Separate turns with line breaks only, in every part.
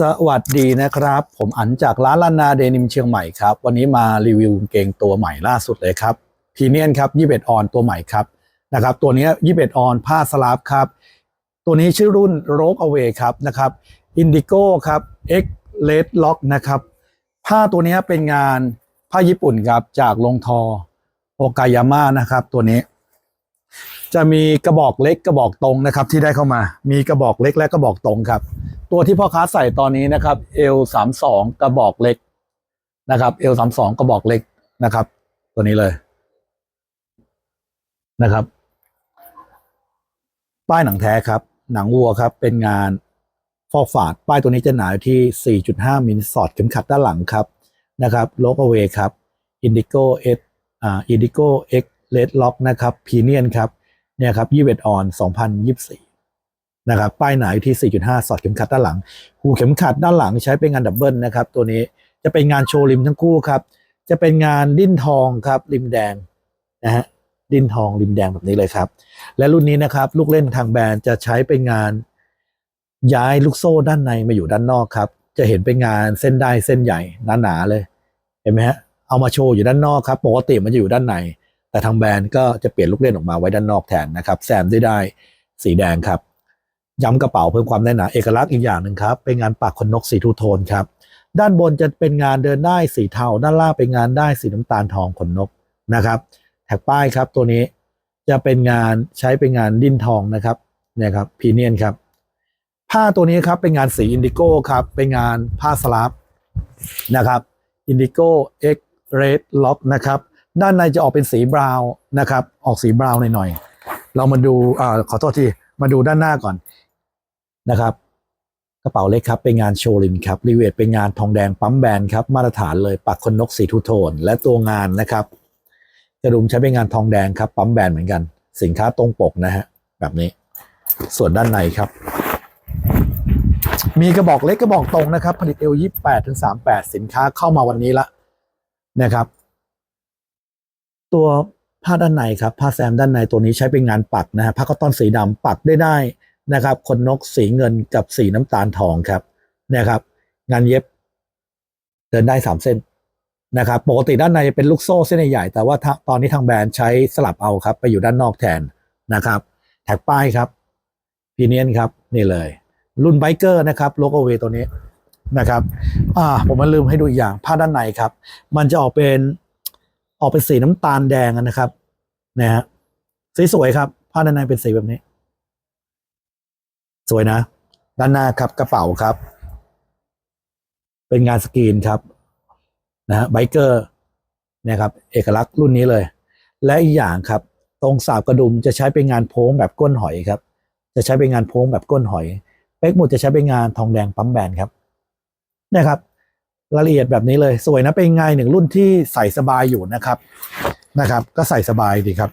สวัสดีนะครับ ผมอันจากร้านลานาเดนิมเชียงใหม่ครับ วันนี้มารีวิวกางเกงตัวใหม่ล่าสุดเลยครับพีเนียนครับ21ออนตัวใหม่ครับนะครับตัวนี้21ออนผ้าสลับครับตัวนี้ชื่อรุ่นโรกอเวครับนะครับอินดิโก้ครับ X Red Lock นะครับผ้าตัวนี้เป็นงานผ้าญี่ปุ่นครับจากลงทอโอกายาม่านะครับตัวนี้ จะมีกระบอกเล็กกระบอกตรงนะครับที่ได้เข้ามา มีกระบอกเล็กและกระบอกตรงครับ ตัวที่พ่อค้าใส่ตอนนี้นะครับ L สามสองกระบอกเล็กนะครับ L สามสองกระบอกเล็กนะครับ ตัวนี้เลยนะครับ ป้ายหนังแท้ครับ หนังวัวครับ เป็นงานฟอกฝาด ป้ายตัวนี้จะหนาอยู่ที่ 4.5 มิลสอดเข็มขัดด้านหลังครับนะครับโลกเวครับ Indigo X อ่า Indigo X Red Lock นะครับพีเนียนครับ เนี่ยครับ21ออน2024นะครับ ป้ายหนาอยู่ที่ 4.5 สอดเข็มขัดด้านหลัง หูเข็มขัดด้านหลังใช้เป็นงานดับเบิลนะครับ ตัวนี้จะเป็นงานโชว์ริมทั้งคู่ครับ จะเป็นงานดิ้นทองครับ ริมแดงนะฮะ ดิ้นทองริมแดงแบบนี้เลยครับ และรุ่นนี้นะครับ ลูกเล่นทางแบรนด์จะใช้เป็นงานย้ายลูกโซ่ด้านในมาอยู่ด้านนอกครับ จะเห็นเป็นงานเส้นได้เส้นใหญ่หนาๆเลย เห็นไหมฮะ เอามาโชว์อยู่ด้านนอกครับ ปกติมันจะอยู่ด้านใน แต่ทางแบรนด์ก็จะเปลี่ยนลูกเล่นออกมาไว้ด้านนอกแทนนะครับแซมได้ได้สีแดงครับ ย้ำกระเป๋าเพิ่มความแน่นหนาเอกลักษณ์อีกอย่างหนึ่งครับเป็นงานปักขนนกสีทูโทนครับด้านบนจะเป็นงานเดินได้สีเทาด้านล่างเป็นงานได้สีน้ำตาลทองขนนกนะครับ แท็กป้ายครับตัวนี้จะเป็นงานใช้เป็นงานดิ้นทองนะครับเนี่ยครับพีเนียนครับผ้าตัวนี้ครับเป็นงานสีอินดิโก้ครับเป็นงานผ้าสลับนะครับอินดิโก้เอ็กเรดล็อกนะครับ ด้านในจะออกเป็นสีบราวน์นะครับ ออกสีบราวน์หน่อยๆเรามาดูอ่าขอโทษทีมาดูด้านหน้าก่อนนะครับ กระเป๋าเล็กครับ เป็นงานโชว์ริมครับรีเวทเป็นงานทองแดงปั๊มแบนครับ มาตรฐานเลยปักคนนกสีทูโทน และตัวงานนะครับกระดุมใช้เป็นงานทองแดงครับ ปั๊มแบนเหมือนกัน สินค้าตรงปกนะฮะแบบนี้ ส่วนด้านในครับ มีกระบอกเล็กกระบอกตรงนะครับ ผลิตเอลยี่แปดถึงสามแปดสินค้าเข้ามาวันนี้ละนะครับ ตัวผ้าด้านในครับผ้าแซมด้านในตัวนี้ใช้เป็นงานปักนะฮะผ้าคอตตอนสีดำปักได้ได้นะครับขนนกสีเงินกับสีน้ำตาลทองครับนะครับ งานเย็บเดินได้สามเส้นนะครับปกติด้านในจะเป็นลูกโซ่เส้นใหญ่แต่ว่าตอนนี้ทางแบรนด์ใช้สลับเอาครับ ไปอยู่ด้านนอกแทนนะครับ แท็กป้ายครับพีเนียนครับนี่เลย รุ่นไบเกอร์นะครับโลโกเวตัวนี้นะครับ อ่าผมมาลืมให้ดูอีกอย่างผ้าด้านในครับ มันจะออกเป็น ออกเป็นสีน้ำตาลแดงนะครับนะฮะสีสวยครับ ผ้าด้านในเป็นสีแบบนี้ สวยนะ ด้านหน้าครับกระเป๋าครับ เป็นงานสกรีนครับนะฮะไบเกอร์เนี่ยครับ เอกลักษณ์รุ่นนี้เลย และอีกอย่างครับ ตรงสาบกระดุมจะใช้เป็นงานโพ้งแบบก้นหอยครับ จะใช้เป็นงานโพ้งแบบก้นหอยเป๊กหมุดจะใช้เป็นงานทองแดงปั๊มแบนครับเนี่ยครับ รายละเอียดแบบนี้เลยสวยนะเป็นไงหนึ่งรุ่นที่ใส่สบายอยู่นะครับนะครับ ก็ใส่สบายดีครับ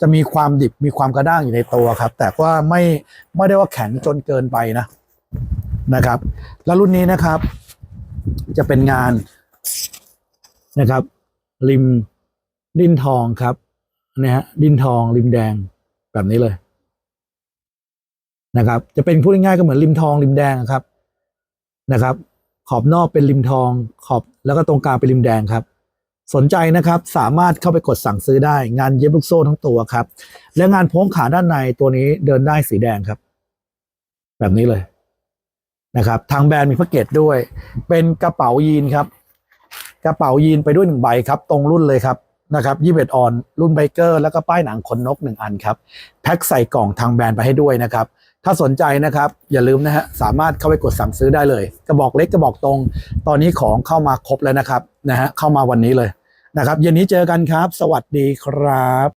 จะมีความดิบมีความกระด้างอยู่ในตัวครับ แต่ว่าไม่ไม่ได้ว่าแข็งจนเกินไปนะนะครับ แล้วรุ่นนี้นะครับ จะเป็นงานนะครับ ริมดินทองครับนะฮะดินทองริมแดงแบบนี้เลยนะครับ จะเป็นพูดง่ายๆก็เหมือนริมทองริมแดงครับนะครับ ขอบนอกเป็นริมทอง ขอบแล้วก็ตรงกลางเป็นริมแดงครับ สนใจนะครับสามารถเข้าไปกดสั่งซื้อได้ งานเย็บลูกโซ่ทั้งตัวครับ และงานโพ้งขาด้านในตัวนี้เดินได้สีแดงครับ แบบนี้เลยนะครับ ทางแบรนด์มีแพ็กเกจด้วย เป็นกระเป๋ายีนครับกระเป๋ายีนไปด้วยหนึ่งใบครับ ตรงรุ่นเลยครับนะครับยี่สิบเอ็ดออน รุ่นไบเกอร์ แล้วก็ป้ายหนังขนนกหนึ่งอันครับ แพ็คใส่กล่องทางแบรนด์ไปให้ด้วยนะครับ ถ้าสนใจนะครับ อย่าลืมนะฮะสามารถเข้าไปกดสั่งซื้อได้เลย กระบอกเล็กกระบอกตรง ตอนนี้ของเข้ามาครบแล้วนะครับนะฮะเข้ามาวันนี้เลยนะครับเย็นนี้เจอกันครับ สวัสดีครับ